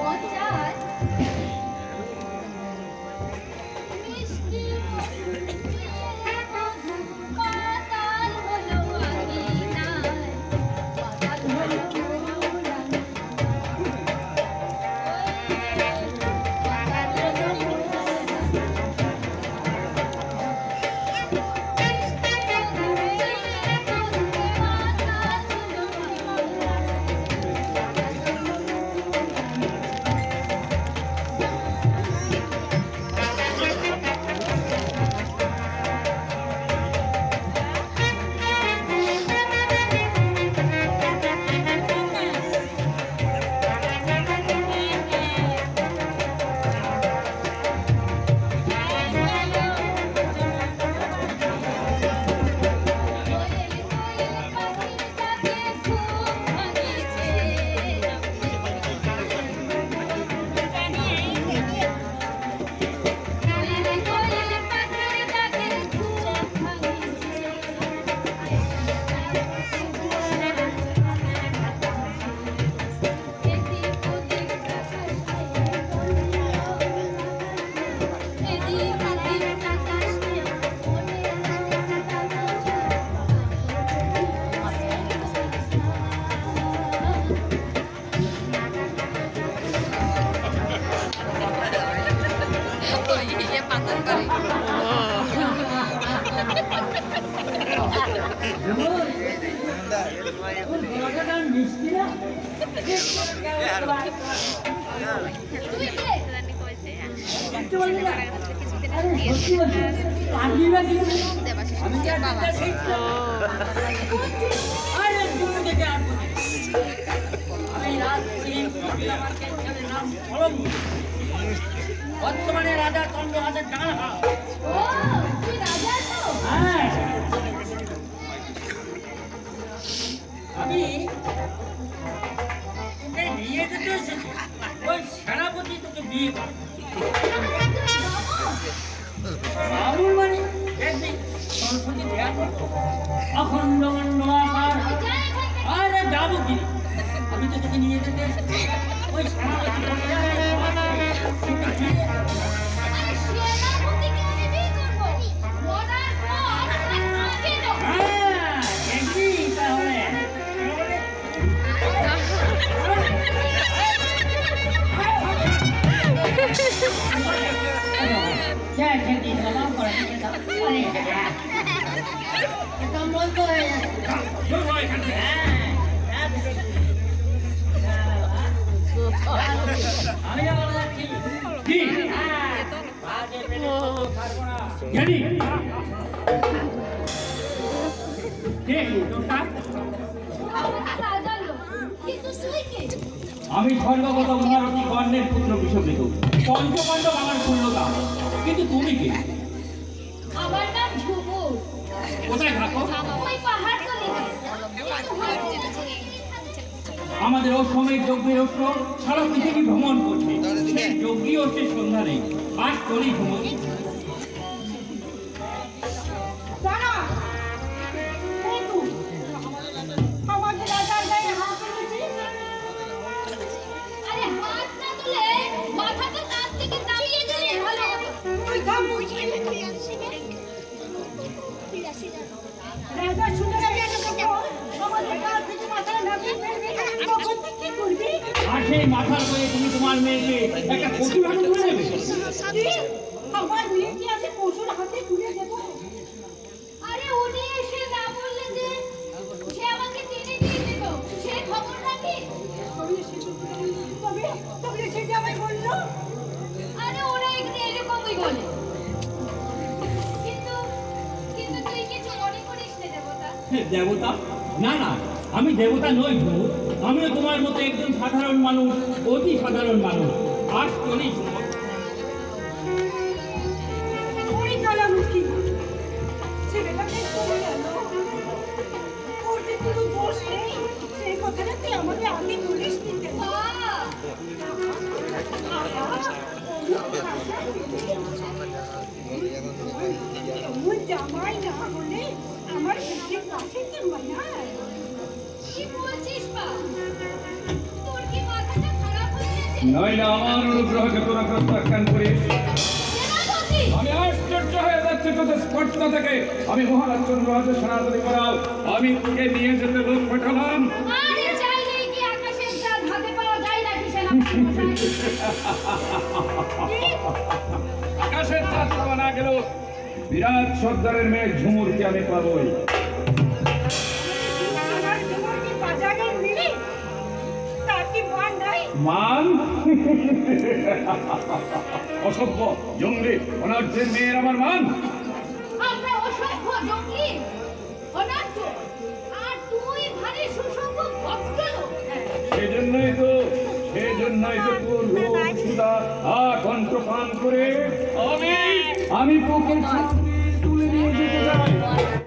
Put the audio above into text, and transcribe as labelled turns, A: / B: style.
A: mocha
B: বর্তমানে রাজা ডান
C: তুই রাজা তো
B: হ্যাঁ। আমি তোকে নিয়ে যেতে এসেছি। ওই সেনাপতি তোকে বিয়ে মামুল মানে দেখবি সরস্বতী অখণ্ড মণ্ড আকার। আরে আমি তো তোকে নিয়ে যেতে এসেছি। ওই সেনাপতি
C: আমি
D: স্বর্গগত মহারথী কর্ণের পুত্র বিষবিত পঞ্চপাণ্ডব আমার পূর্ণতা কিন্তু তুমি কে?
C: আমার নাম ঝুমুর।
D: কোথায় থাকো?
C: ওই পাহাড়
D: আমাদের অসময়ের যজ্ঞের অস্ত্র সারা পৃথিবী ভ্রমণ করছে। সেই যজ্ঞী অস্ত্রের সন্ধানে আজ করেই ভ্রমণ
E: দাঁড়া এই তুই আমাকে রাজার গায়ে হাত তুলেছিস
C: আরে হাত না তুলে মাথাটা তার থেকে নামিয়ে দিলে ভালো হতো
E: তুই থাম রাজা শুনে গেছে আমাদের গাছ থেকে মাথায় নামিয়ে ফেলবি তখন তুই কি করবি
D: আর সেই মাথার করে তুমি তোমার মেয়েকে একটা পশু হাতে তুলে নেবে
E: কি? আমার মেয়েকে আমি পশুর হাতে তুলে দেবো।
C: আরে উনি এসে না বললে যে সে আমাকে টেনে দিয়ে দিল সে খবর রাখি?
E: তবে তবে তবে সেটা আমায় বলল।
C: আরে ওরা এখানে এরকমই বলে। কিন্তু কিন্তু তুই কিছু মনে করিস না দেবতা?
D: দেবতা? না না। আমি দেবতা নই ভূত আমিও তোমার মতো একজন সাধারণ মানুষ অতি সাধারণ মানুষ
E: কেন?
C: বাহ!
E: আমার জামাই না হলে আমার পাশে মানায়
F: নইলে আমার অনুগ্রহকে তোরা প্রত্যাখ্যান করিস আমি আশ্চর্য হয়ে যাচ্ছি তোদের স্পর্ধা থেকে আমি মহারাজ চন্দ্রহাসের সনাতনী করাও। আমি তোকে নিয়ে যেতে লোক পাঠালাম।
C: আকাশের চাঁদ পাওয়া
F: না গেল বিরাট সর্দারের মেয়ে ঝুমুরকে আমি পাবই। মান। অসভ্য জঙ্গলি অনার্যের মেয়ের আমার মান।
C: আমরা অসভ্য জঙ্গলি অনার্য আর তুই ভারী সুসভ্য ভদ্রলোক।
F: সেজন্যই তো সেজন্যই তো তোর লোক সুদা আকণ্ঠ পান করে আমি আমি তোকে তুলে নিয়ে যেতে চাই।